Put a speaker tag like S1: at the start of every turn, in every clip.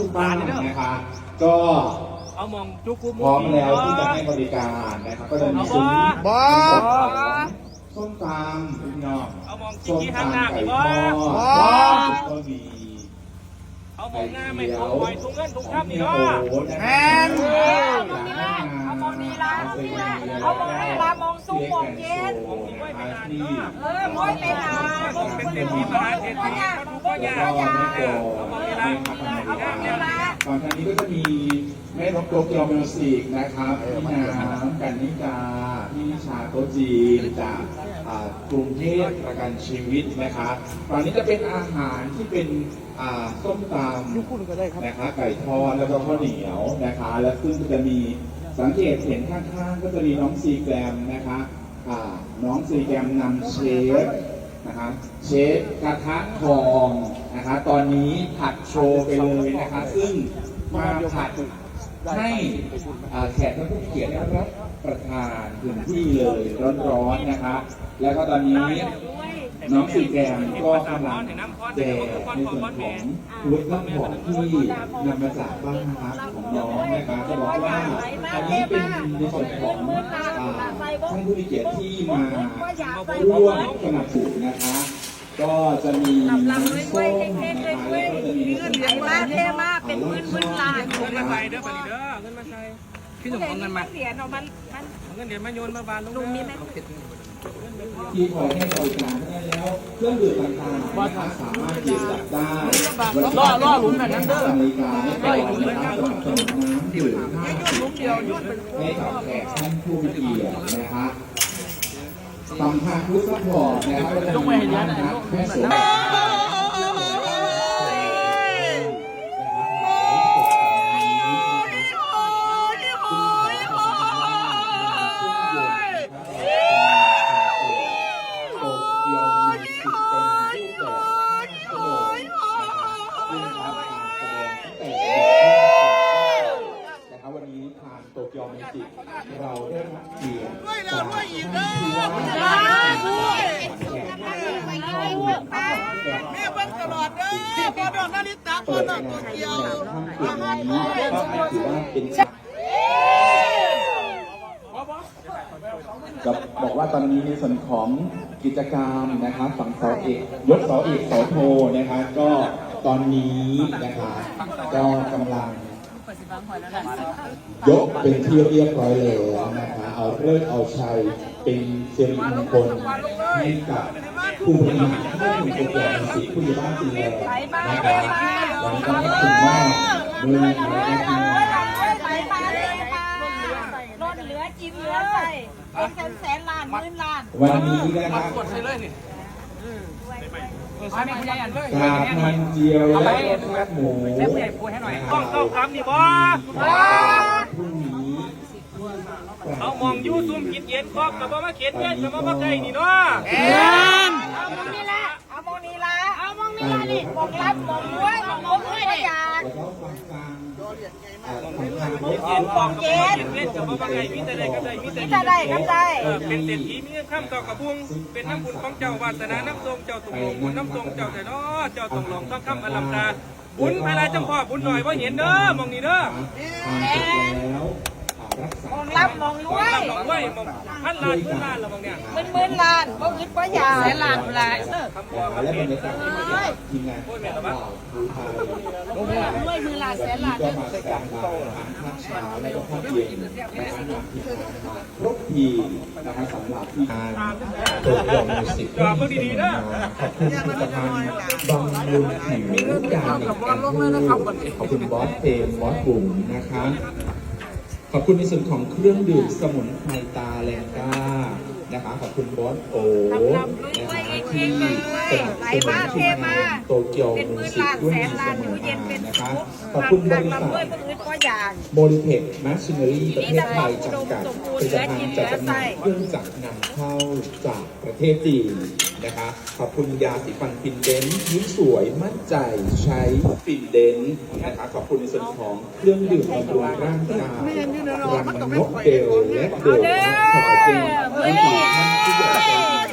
S1: ทุกๆบ้านนะคะ ก็
S2: เอามองจุกกู
S1: พร้อมแล้วที่จะให้บริการนะครับ ก็จะมีซุ้ม
S3: บอ
S1: ส้มตำพี่น้อง
S2: เอามอง
S1: ส้ม
S2: กี้ข้างห
S1: ตำ
S2: น้า
S1: ไก่
S2: พี่
S1: ท
S2: บ่
S1: อดก็มี
S2: เอามองหน้าไม่ตรงไว้ทุกเงินทุกทับนี่
S1: โอ้
S2: เนาะ
S1: โห
S3: แมน
S4: เอามองนี้ละเอามองนี้ละมองซุ้มมองเย็น
S2: มองที่ไว้ไม่นาน
S1: ที่
S2: เนาะ
S4: เออมวยไปหาบาง
S2: เป็น
S4: คน
S2: เต็ม
S4: ดู
S2: ที่ม
S4: บาง
S2: หา
S4: ค
S2: เศร
S4: น
S2: ษ
S4: ก็
S2: ฐี
S4: ยาก
S2: เขา
S4: บาง
S2: ทุก
S4: ค
S2: คน
S4: น
S2: ยา
S4: ก็
S2: ก
S4: ยาก
S1: เอามาให้เราไม่พัฒนาก่อนทางนี้ก็จะมีแม่นกโตเกียวมิวสิกนะครับพี่น้ำกันนิกาพี่นิชาโตะจีนจากอ่ากรุงเทพประกันชีวิตนะครับตอนนี้จะเป็นอาหารที่เป็นอ่าส้มตำนะคะไก่ทอดแล้วก็ข้าวเหนียวนะคะ แล้วซึ่งก็จะมีสังเกตเห็นข้างๆก็จะมีน้องซีแกรมนะคะอ่าน้องซีแกรมนำเชฟนะคะเชฟกระทะทองนะคะตอนนี้ผัดโชว์ไปเลยนะคะ ซึ่งมาผัดให้อ่าแขกท่านผู้มีเกียรติได้รับประทานถึงที่เลยร้อนๆนะคะ แล้วก็ตอนนี้ น้องสีแกมก็กำลังแจกในส่วนของวุฒิน้ำหอมที่นำมาจากบ้านพักของน้องนะคะจะบอกว่าอันนี้เป็นในส่วนของท่านผู้มีเกียรติที่มาร่วมสนับสนุนนะคะก็จะมีน้ำส้มนะคะแล้วก็จะมี
S4: เงินเหรียญมากเท่มากเป็นหมื่นหมื่นล้าน
S2: เงินมาใส่เด้อไปเด้อเงินมาใส่พี่หนุ่มเอาเงินมา
S4: เหรียญเอามันมัน
S2: เอาเงินเดือนมาโยนมาบานลง
S4: ลุงมีไหม
S1: ที่คอยให้บริการได้แล้ว เครื่องดื่มต่างๆนะคะสามารถหยิบจับได้
S3: ล่อล่อหลุมแบบนั้นเด้อ
S1: บริการให้บริการสนับสนุนน้ำดื่มให้กับแขกท่านผู้มีเกียรตินะคะสัมพันธ์พุทธพอร์ตนะครับก็จะมีท่านนักแพทย์ เกียวมิวสิกเราได้รับเกียรติจากท่านผู้ว่าแม่เบิ้งตลอดเด้อพอดอกนาฬิตาพอดอกโตเกียวอาหารนี้ก็ถือว่าเป็นก็บอกว่าตอนนี้ในส่วนของกิจกรรมนะครับฝั่งสาเอกยกเสาเอกสาโทนะครับก็ตอนนี้นะคะก็กำลัง ยกเป็นที่เรียบร้อยแล้วนะคะเอาเลิกเอาชัยเป็นเสิริมงคลให้กับผู้บริหารผู้มีตัวอย่างสิทธิ์ผู้ใหญ่บ้านจีนแลนะคะวันนี้ก็ขอบคุณมากดยมีอะไรก็คือ
S4: ไปมาเลยค่ะลดเหลือจิ้มเหลือใส่เป็นแสนแสนล้านหมื่นล้าน
S1: วันนี้นะครับ
S2: กดใส่เลยนี่ไม่ผู้ใหญ่อันเลย
S1: กราบมันเจียวและรสชาติหมู
S2: ผู้ใหญ่พูดให้หน่อยต้องเข้าคำนี่บ่
S1: พรุ่งนี้
S2: เอามองยูซุ่มกินเย็นครอบกับบ่มาเขียนเงินกับบ่มาไกลนี่เนาะ
S4: เย็
S2: นครอบกับบ่มาเขียนเงินกับบ่มาไกลมีแต่ได้กับได้มิต
S4: รใดกับได้
S2: เป็นเศรษฐีมีเงินข้ามต่อกระบุงเป็นน้ำบุญของเจ้าวาสนาน้ำทรงเจ้าตุงลงบุญน้ำทรงเจ้าแต่น้อเจ้าตุงหลงต้องข้ามอลัมตาบุญพระราชพ่อบุญหน่อยว่าเห็นเด้อมองนี่เด้อ
S1: ร็จแล้วอ่ารักษาม
S4: องรับมองรวย
S2: มองไว้มองพันล้านพันล้านละมองเนี่ย
S4: มื่นหมื่นล้านบ่อึดบ่อยากแสนล้านละ
S2: คำว่า
S1: และบรรยากาศที่มาจากทีมงานข่าดูไทย
S4: รวยหมื่นล้านแสนล้าน
S1: ก็มาแสดงมาทั้งภาคเช้าและก็ภาคเย็นนะครับครบทีนะครับสำหรับที่งานโปรแกรมมิวสิกที่มีสมาขอบคุณผลิตภัณฑ์บำรุงผิวยาในการพูดขอบคุณบอสเฟมบอสบุ๋มนะคะ ขอบคุณในส่วนของเครื่องดื่มสมุนไพรตาแลงก้านะคะ ขอบคุณบอสโอนะคะที่สนับสนุนทีมงานโตเกียวมิว
S4: มื่น
S1: สิกด้วย
S4: ส
S1: มี
S4: น
S1: ส
S4: ล้าน
S1: มุ
S4: อน
S1: ไพร
S4: นะ
S1: คะ
S4: ข
S1: อบคุณบริษัทโมลิเทคแมชชีนอรี่ประเทศไทยจำกัดผลิตภัณฑ์จัดจำหน่ายเครื่องจักรนำเข้าจากประเทศจีน นะคะ ขอบคุณยาสีฟันฟินเดนยิ้มสวยมั่นใจใช้ฟินเดนนะคะขอบคุณในส่วนของเครื่องดื่มบำรุงร่างกายรังนกเดลและเดลขอบคุณที่ดีท่านผู้ใหญ่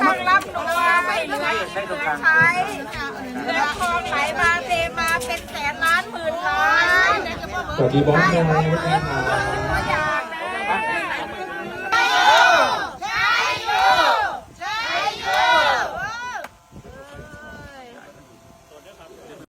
S4: ข้างรับหนูว่าไม่เหลือใช้เงินทองไหลมาเทมาเป็นแสนล้านหมื่นล้าน
S1: สวัสดีบอสนะครับ